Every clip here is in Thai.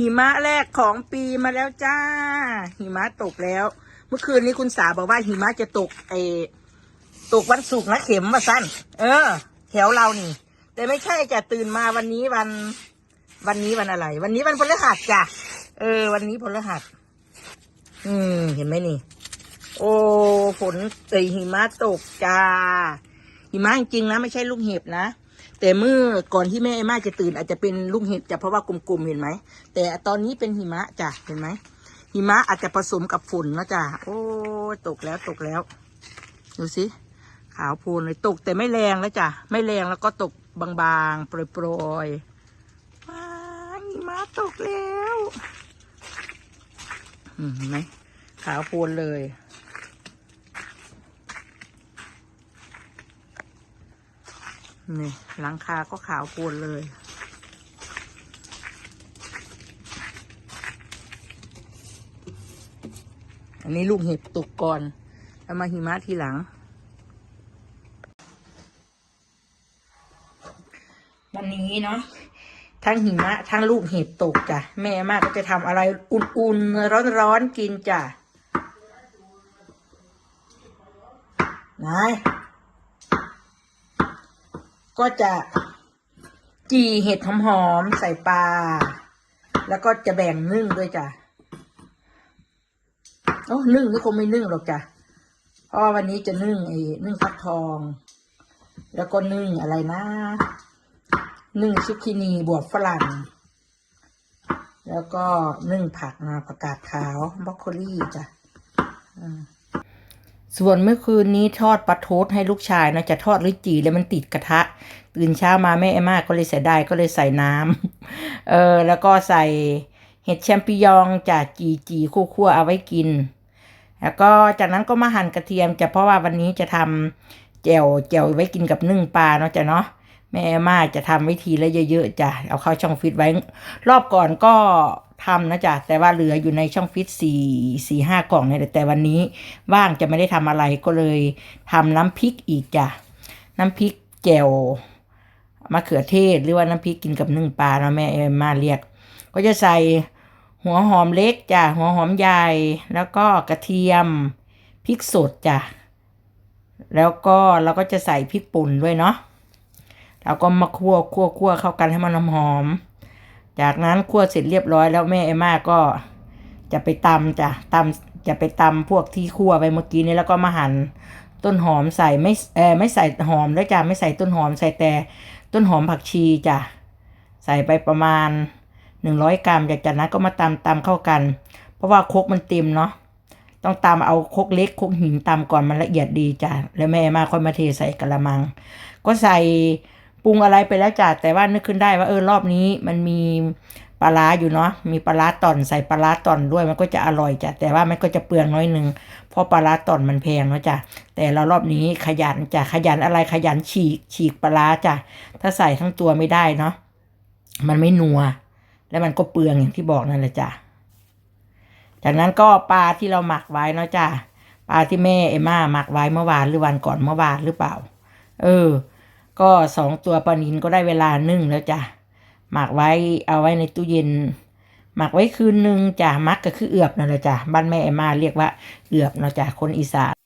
หิมะแรกของปีมาแล้วจ้า หิมะตกแล้ว เมื่อคืนนี้คุณสาบอกว่าหิมะจะตกเอตกวันศุกร์นะเข็มมาสั้นเออ แถวเรานี่ แต่ไม่ใช่จะตื่นมาวันนี้วัน วันนี้วันอะไร วันนี้วันพฤหัสจ้ะเออ วันนี้พฤหัส อืม เห็นไหมนี่ โอ้ฝนเอยหิมะตกจ้าหิมะจริงๆนะ ไม่ใช่ลูกเห็บนะ แต่เมื่อก่อนที่แม่เอม่าจะตื่น อาจจะเป็นลูกเห็บจ้ะเพราะว่ากลมๆเห็นไหม แต่ตอนนี้เป็นหิมะจ้ะเห็นไหมหิมะอาจจะผสมกับฝนนะจ้ะโอ้ตกแล้วตกแล้วดูสิขาวโพลนเลยตกแต่ไม่แรงแล้วจ้ะไม่แรงแล้วก็ตกบางๆโปรยๆว้ายหิมะตกแล้วเห็นไหมขาวโพลนเลย นี่หลังคาก็ขาวโพลนเลย อันนี้ลูกเห็บตกก่อน แล้วมาหิมะทีหลัง วันนี้เนาะทั้งหิมะทั้งลูกเห็บตกจ้ะ แม่มากก็จะทำอะไรอุ่นๆ ร้อนๆ กินจ้ะนาย ก็จะจีเห็ดหอมๆใส่ปลา แล้วก็จะแบ่งนึ่งด้วยจ้ะโอ้นึ่งนี่คงไม่นึ่งหรอกจ้ะเพราะวันนี้จะนึ่งไอ้นึ่งฟักทอง แล้วก็นึ่งอะไรนะนึ่งซุกินีบวบฝรั่ง แล้วก็นึ่งผักนะผักกาดขาวบรอกโคลี่จ้ะอืม ส่วนเมื่อคืนนี้ทอดปลาโทษให้ลูกชายนะจะทอดหรือจีแล้วมันติดกระทะ ตื่นเช้ามาแม่เอมมาก็เลยเสียดายก็เลยใส่น้ำเออแล้วก็ใส่เห็ดแชมปิญองจ้ะจีจีคั่วๆเอาไว้กิน แล้วก็จากนั้นก็มาหั่นกระเทียมจะเพราะว่าวันนี้จะทำแจ่วแจ่วไว้กินกับนึ่งปลาเนาะจ้ะเนาะแม่อามาจะทำวิธีแล้วเยอะๆจ้ะเอาเข้าช่องฟิตไว้ รอบก่อนก็ ทำนะจ้ะแต่ว่าเหลืออยู่ในช่องฟิตสี่สี่ห้ากล่องเนี่ยแต่วันนี้ว่างจะไม่ได้ทำอะไรก็เลยทำน้ำพริกอีกจ้ะน้ำพริกแจ่วมะเขือเทศหรือว่าน้ำพริกกินกับนึ่งปลาเนาะแม่เอมาเรียก ก็จะใส่หัวหอมเล็กจ้ะหัวหอมใหญ่แล้วก็กระเทียมพริกสดจ้ะแล้วก็เราก็จะใส่พริกป่นด้วยเนาะเราก็มาคั่วคั่วคั่วเข้ากันให้มันหอมๆ จากนั้นคั่วเสร็จเรียบร้อยแล้วแม่เอม่าก็จะไปตำจ้ะตำจะไปตำพวกที่คั่วไปเมื่อกี้นี้แล้วก็มาหั่นต้นหอมใส่ไม่เออไม่ใส่หอมแล้วจ้ะไม่ใส่ต้นหอมใส่แต่ต้นหอมผักชีจ้ะใส่ไปประมาณหนึ่งร้อยกรัมจากจากนั้นก็มาตำตำเข้ากัน เพราะว่าคกมันเต็มเนาะต้องตำเอาคกเล็กคกหินตำก่อนมันละเอียดดีจ้ะแล้วแม่มาค่อยมาเทใส่กระมัง ก็ใส่ ปรุงอะไรไปแล้วจ้ะแต่ว่านึกขึ้นได้ว่าเออรอบนี้มันมีปลาร้าอยู่เนาะมีปลาร้าต่อนใส่ปลาร้าต่อนด้วยมันก็จะอร่อยจ้ะแต่ว่ามันก็จะเปลืองน้อยหนึ่งเพราะปลาร้าต่อนมันแพงเนาะจ้ะแต่เรารอบนี้ขยันจ้ะขยันอะไรขยันฉีกฉีกปลาร้าจ้ะถ้าใส่ทั้งตัวไม่ได้เนาะมันไม่นัว แล้วมันก็เปลืองอย่างที่บอกนั่นแหละจ้ะจากนั้นก็ปลาที่เราหมักไว้เนาะจ้ะปลาที่แม่เอม่าหมักไว้เมื่อวานหรือวันก่อนเมื่อวานหรือเปล่า เออ ก็สองตัวปลานินก็ได้เวลานึ่งแล้วจ้ะหมักไว้เอาไว้ในตู้เย็น หมักไว้คืนนึงจ้ะมักก็คือเอือบนั่นแหละจ้ะบ้านแม่เอมาเรียกว่าเอือบนะจ้ะคนอีสาน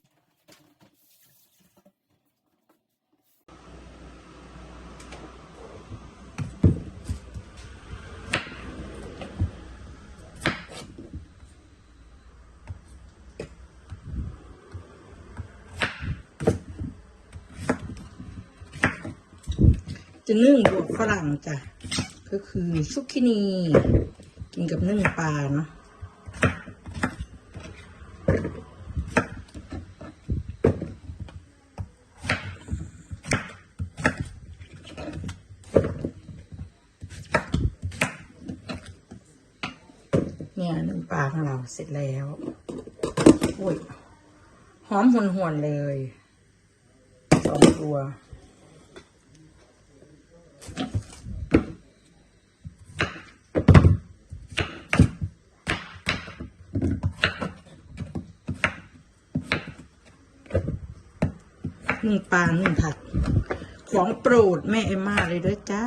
ะนึ่งบวกฝรั่งจ้ะ ก็คือซุกคินี กินกับนึ่งปลาเนาะเนี่ยนึ่งปลาของเราเสร็จแล้วโอ้ยหอมหวนๆเลยสองตัว นึ่งปลานึ่งผัก ของโปรดแม่เอมมาเลยด้วยจ้า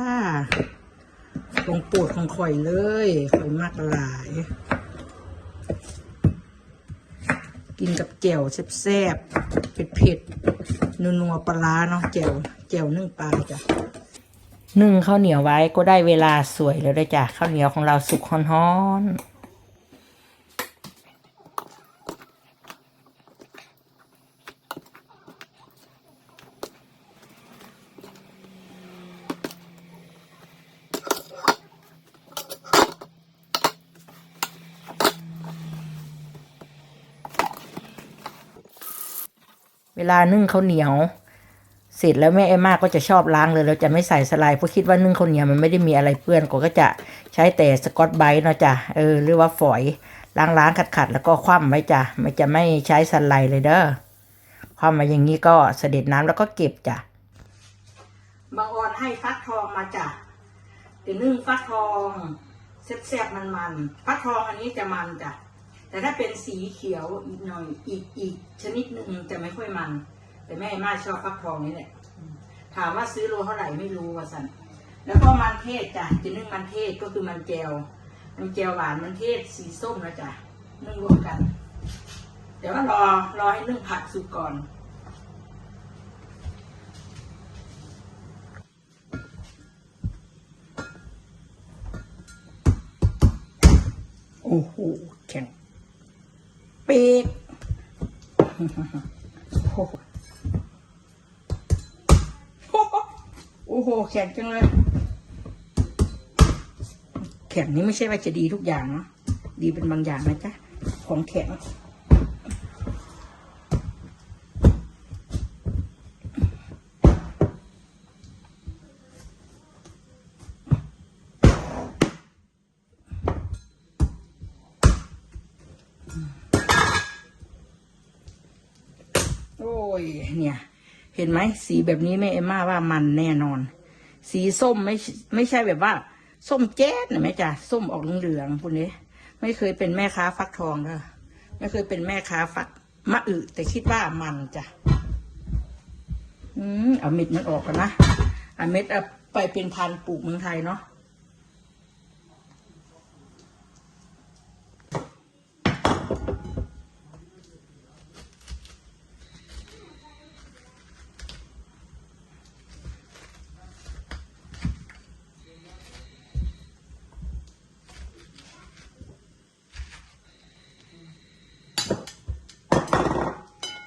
ของโปรดของข่อยเลยข่อยมากหลาย กินกับแจ่วแซ่บๆเผ็ดๆนัวๆปลาร้าเนาะแจ่วแจ่วนึ่งปลาจ้ะนึ่งข้าวเหนียวไว้ก็ได้เวลาสวยแล้วด้วยจ้ะข้าวเหนียวของเราสุกฮ้อนๆ เวลานึ่งข้าวเหนียว เสร็จแล้วแม่เอมมาก็จะชอบล้างเลย เราจะไม่ใส่สไลด์เพราะคิดว่านึ่งข้าวเหนียวมันไม่ได้มีอะไรเปื้อนก็ก็จะใช้แต่สกอตไบรท์เนาะจ้ะเออหรือว่าฝอยล้างล้างขัดขัดแล้วก็คว่ำไว้จ้ะมันจะไม่ใช้สไลด์เลยเด้อคว่ำมาอย่างนี้ก็เสด็จน้ำแล้วก็เก็บจ้ะบางออนให้ฟักทองมาจ้ะเป็นนึ่งฟักทองแซ่บๆมันๆฟักทองอันนี้จะมันจ้ะ แต่ถ้าเป็นสีเขียวอีกหน่อยอีกอีกชนิดหนึ่งจะไม่ค่อยมัน แต่แม่มาชอบฟักทองนี่แหละถามว่าซื้อโลเท่าไหร่ไม่รู้ว่าสันแล้วก็มันเทศจ้ะจะนึ่งมันเทศก็คือมันแจวมันแจวหวานมันเทศสีส้มนะจ้ะนึ่งรวมกัน เดี๋ยวก็รอรอให้นึ่งผักสุกก่อนโอ้โหแข็ง ปีกโอ้โหโอ้โห แข็งจังเลย แข็งนี่ไม่ใช่ว่าจะดีทุกอย่างเนาะ ดีเป็นบางอย่างนะจ๊ะ ของแข็ง นไหมสีแบบนี้แม่เอมม่าว่ามันแน่นอน สีส้มไม่ไม่ใช่แบบว่า ส้มแจ๊ดนะแม่จ้ะส้มออกเหลืองๆพวกนี้ไม่เคยเป็นแม่ค้าฟักทองเลยไม่เคยเป็นแม่ค้าฟักมะอึแต่คิดว่ามันจ้ะอืมเอาเม็ดมันออกกันนะเอาเม็ดเอาไปเป็นพันปลูกเมืองไทยเนาะ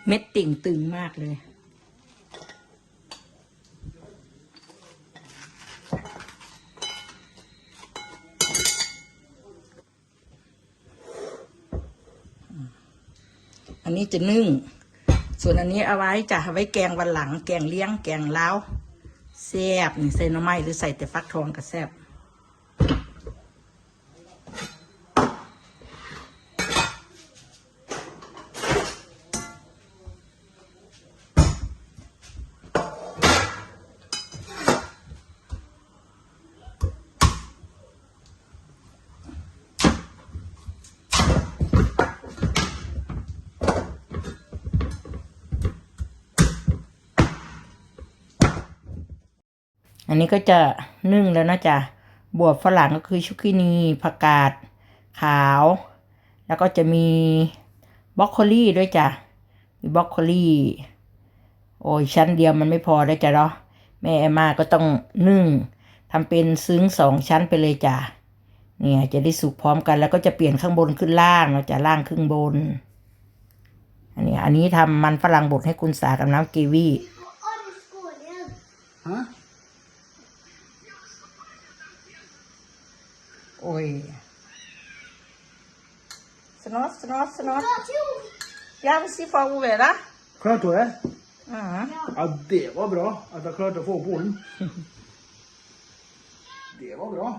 เม็ดติ่งตึงมากเลย อันนี้จะนึ่ง ส่วนอันนี้เอาไว้จะเอาไว้แกงวันหลัง แกงเลี้ยง แกงเล้าแซ่บนี่ใส่น่อไม้หรือใส่แต่ฟักทองก็แซ่บ อันนี้ก็จะนึ่งแล้วนะจ๊ะบวบฝรั่งก็คือชุกินีผักกาดขาว แล้วก็จะมีบรอกโคลี่ด้วยจ้ะมีบรอกโคลี่โอ้ยชั้นเดียวมันไม่พอได้จ้ะเนาะแม่แอมมาก็ต้องนึ่งทำเป็นซึ้งสองชั้นไปเลยจ้ะเนี่ยจะได้สุกพร้อมกันแล้วก็จะเปลี่ยนข้างบนขึ้นล่างเนาจะล่างขึ้นบน อันนี้อันนี้ทำมันฝรั่งบดให้คุณสากับน้ำกีวี Oi. Snart, snart, snart. Ta to. Jeg vil si fra Ove, da. Klarte du det? Mhm. Ja, det var bra at jeg klarte å få opp bollen. Det var bra.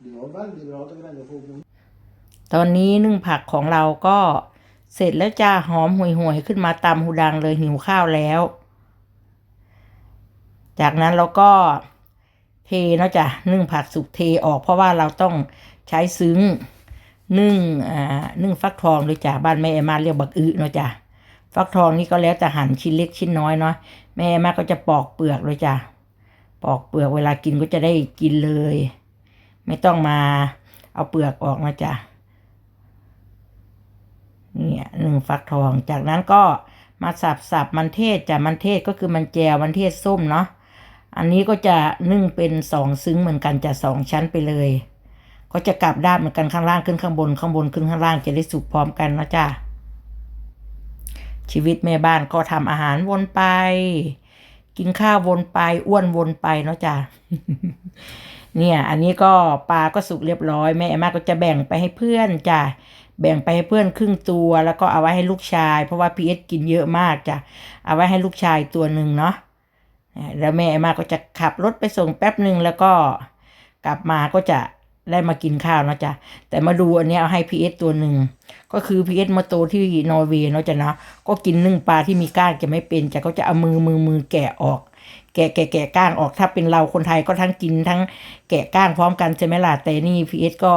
Det var veldig bra at jeg greide å få opp bollen. ตอนนี้นึ่งผักของเราก็เสร็จแล้วจ้าหอมห่วยๆขึ้นมาตามหูดังเลยหิวข้าวแล้ว จากนั้นเราก็ เทเนาะจ้ะนึ่งผักสุกเทออกเพราะว่าเราต้องใช้ซึ้งนึ่งอ่านึ่งฟักทองด้วยจ้ะบ้านแม่เอมมาเรียกบักอึเนาะจ้ะฟักทองนี่ก็แล้วแต่หั่นชิ้นเล็กชิ้นน้อยเนาะแม่เอมมาก็จะปอกเปลือกเลยจ้ะปอกเปลือกเวลากินก็จะได้กินเลย ไม่ต้องมาเอาเปลือกออกนะจ๊ะเนี่ยหนึ่งฟักทองจากนั้นก็มาสับสับมันเทศจ้ะมันเทศก็คือมันแจวมันเทศส้มเนาะ อันนี้ก็จะนึ่งเป็นสองซึ้งเหมือนกันจะสองชั้นไปเลย ก็จะกลับด้านเหมือนกันข้างล่างขึ้นข้างบนข้างบนขึ้นข้างล่างจะได้สุกพร้อมกันนะจ๊ะชีวิตแม่บ้านก็ทำอาหารวนไป กินข้าววนไปอ้วนวนไปเนาะจ้ะเนี่ยอันนี้ก็ปลาก็สุกเรียบร้อยแม่แอมมาก็จะแบ่งไปให้เพื่อนจ้ะแบ่งไปให้เพื่อนครึ่งตัว แล้วก็เอาไว้ให้ลูกชาย เพราะว่าพีเอสกินเยอะมากจ้ะเอาไว้ให้ลูกชายตัวหนึ่งเนาะ แล้วแม่แอมมาก็จะขับรถไปส่งแป๊บหนึ่งแล้วก็กลับมาก็จะได้มากินข้าวเนาะจ้ะแต่มาดูอันนี้เอาให้พีเอสตัวหนึ่ง ก็คือพีเอสมาโตที่นอร์เวย์เนาะจ้ะนะก็กินนึ่งปลาที่มีก้างจะไม่เป็นจะก็จะเอามือมือมือแกะออก แกะแกะแกะก้างออกถ้าเป็นเราคนไทยก็ทั้งกินทั้งแกะก้างพร้อมกันใช่ไหมล่ะแต่นี่พีเอสก็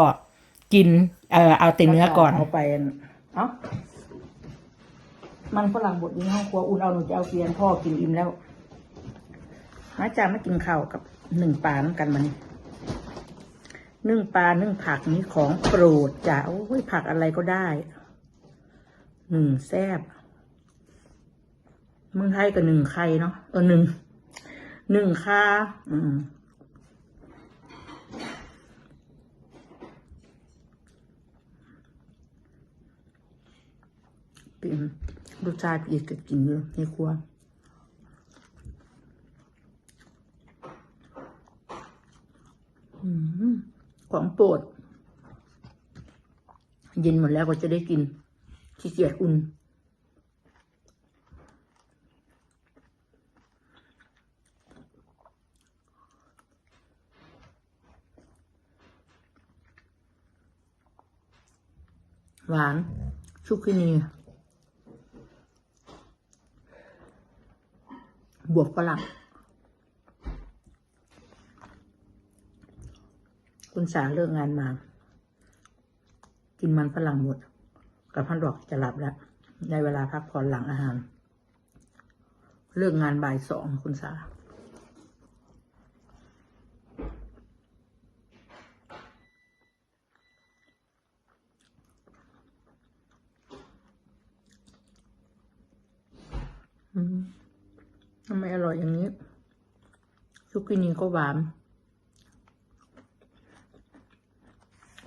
กินเอ่อเอาแต่เนื้อก่อนเอาไปเอ้ามันฝรั่งบดอยู่ในห้องครัวอุ่นเอาหนูจะเอาเฟียนพ่อกินอิ่มแล้ว มาจามากินข้าวกับหนึ่งปลาน้ำกันมันนึ่งปลานึ่งผักนี้ของโปรดจ้ะโอ้ยผักอะไรก็ได้หนึ่งแซบเมืองไทยกับหนึ่งไข่เนาะเออหนึ่งหนึ่งค่ะอืมเป็นรสชาติอีกก็กินอยู่ในครัว อืม ของโปรด เย็นหมดแล้วก็จะได้กินขี้เกียจอุ่นหวาน ชุกคินี บวกฝรั่ง คุณสาเลิกงานมา กินมันฝรั่งหมดกับพันดอกจะหลับแล้วในเวลาพักผ่อนหลังอาหาร เลิกงานบ่ายสองคุณสาทำไมอร่อยอย่างนี้ซุกินีก็หวาน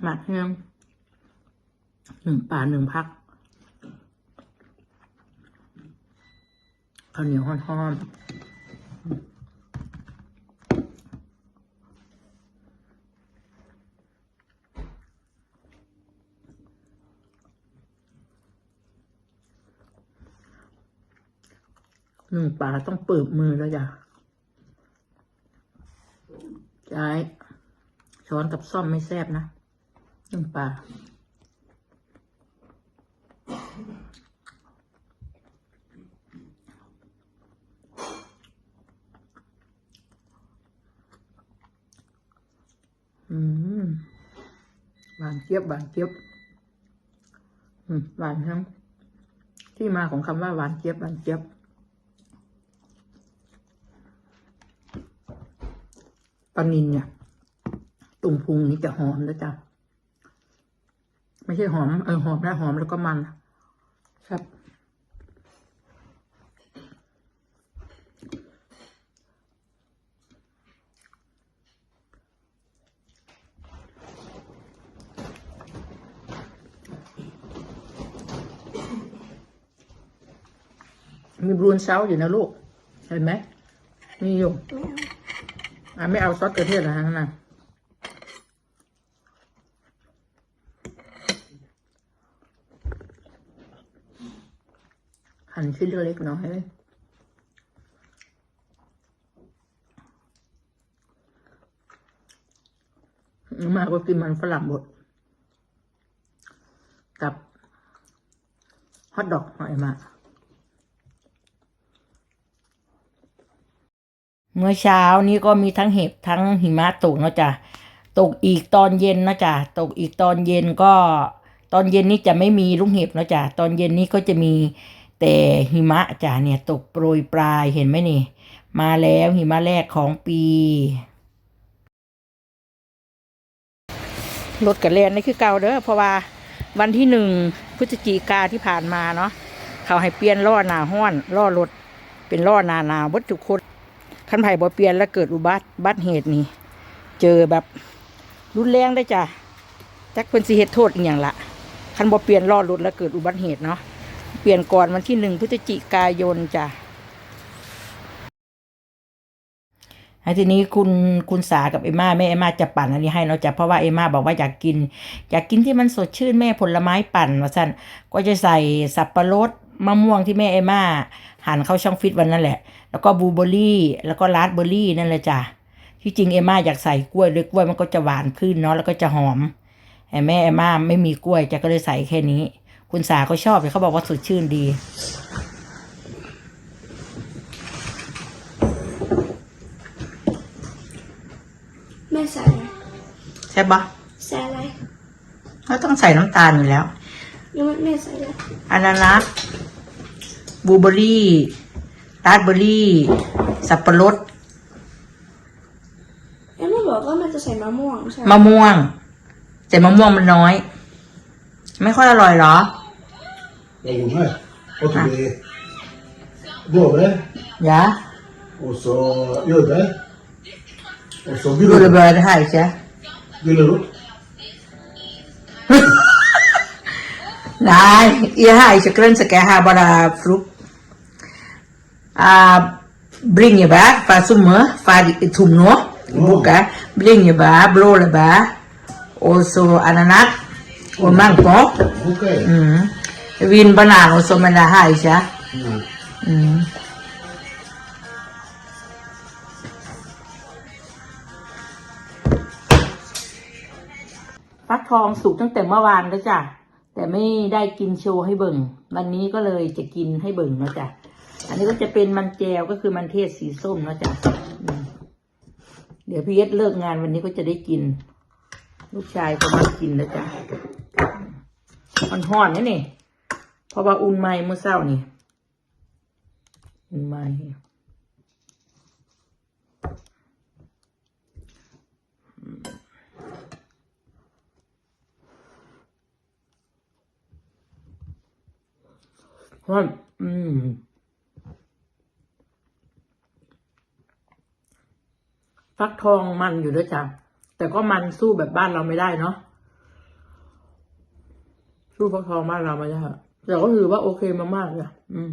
หมักแห้งหนึ่งป่าหนึ่งพักข้าวเหนียวห้อนๆหนึ่งป่าต้องเปิดมือแล้วจ้ะใช้ช้อนกับซ่อมไม่แซบนะ นึ่งป่าอืมหวานเจี๊ยบหวานเจี๊ยบอืมหวานทั้งที่มาของคำว่าหวานเจี๊ยบหวานเจี๊ยบปลานินเนี่ยตุ่มพุงนี่จะหอมนะจ๊ะ ไม่ใช่หอมเออหอมนะหอมแล้วก็มัน ครับ มีบรูนเซาอยู่นะลูก เห็นไหมมีอยู่อะไม่เอาซอสกระเทียมนะนั่นนะหั่ นชิ้นเล็กน่อยมาก็กินมันฝรั่งบดกับฮอทดอกหน่อยมาเมื่อเช้านี้ก็มีทั้งเห็บทั้งหิมะตกเนาะจ้ะตกอีกตอนเย็นนะจ้ะตกอีกตอนเย็นก็ ตอนเย็นนี้จะไม่มีลูกเห็บเนาะจ้ะตอนเย็นนี้ก็จะมี แต่หิมะจ้ะเนี่ยตกโปรยปลายเห็นไหมนี่ มาแล้วหิมะแรกของปีรถกับเรียนนี่คือเก่าเด้อเพราะว่าวันที่หนึ่งพฤศจิกาที่ผ่านมาเนาะเขาให้เปลี่ยนล้อหนาห้อนล้อรถเป็นล้อหนาหนาววัตถุคนคันไผ่บ่เปลี่ยนแล้วเกิดอุบัติบัติเหตุนี่เจอแบบรุนแรงได้จ้ะจักเป็นสิเหตุโทษอหย่างละคันบ่เปลี่ยนล้อรถแล้วเกิดอุบัติเหตุเนาะ เปลี่ยนก่อนวันที่หนึ่งพฤศจิกายนจ้ะไอ้ทีนี้คุณคุณสากับเอมม่าแม่เอมม่าจะปั่นอันนี้ให้เนาะจ้ะเพราะว่าเอมม่าบอกว่าอยากกิน อยากกินที่มันสดชื่นแม่ผลไม้ปั่นว่าสั่นก็จะใส่สับปะรดมะม่วงที่แม่เอมม่าหั่นเข้าช่องฟิตวันนั่นแหละ แล้วก็บลูเบอร์รี่ แล้วก็ราสเบอร์รี่นั่นแหละจ้ะที่จริงเอมม่าอยากใส่กล้วยด้วยกล้วยมันก็จะหวานขึ้นเนาะแล้วก็จะหอมแต่แม่เอมม่าไม่มีกล้วยจ้ะก็เลยใส่แค่นี้ คุณสาเขาชอบเขาบอกว่าสดชื่นดี แม่ใส่อะไรใช่ปะใส่อะไรเขาต้องใส่น้ำตาลอยู่แล้ว ยังไม่แม่ใส่อะไรอานานัสบลูเบอร์รี่ราสเบอร์รี่ สับปะรดเอ็มไม่บอกว่ามันจะใส่มะม่วงใช่ไหมมะม่วง แต่มะม่วงมันน้อย ไม่ค่อยอร่อยเหรอ Veggemøy. Hadde vi blåbær, Ja. og så jordbær, og så gulrot. Jordbær har jeg ikke. Gulrot. Nei, jeg har ikke grønnsaker. Jeg har bare frukt. Uh, bringebær fra sommer, fra Tumnå. Buka. Bringebær, blåbær, og så ananas og mang Ok. Mm. Vin, banan och så med det här, ja. Mm. Mm. ฟักทองสุกตั้งแต่เมื่อวานแล้วจ้ะ แต่ไม่ได้กินโชว์ให้เบิ่ง วันนี้ก็เลยจะกินให้เบิ่งนะจ้ะ อันนี้ก็จะเป็นมันแจวก็คือมันเทศสีส้มนะจ๊ะอืมเดี๋ยวพี่เอสเลิกงานวันนี้ก็จะได้กิน ลูกชายก็มากินแล้วจ้ะมันห่อนนะนี่ เพราะว่าอุ่นไม้เมื่อเช้านี่อุ่นไม้ห่อนอืมฟักทองมันอยู่ด้วยจ้ะแต่ก็มันสู้แบบบ้านเราไม่ได้เนาะสู้ฟักทองบ้านเราไม่ได้ แต่ก็ถือว่าโอเคมากๆเลยอืม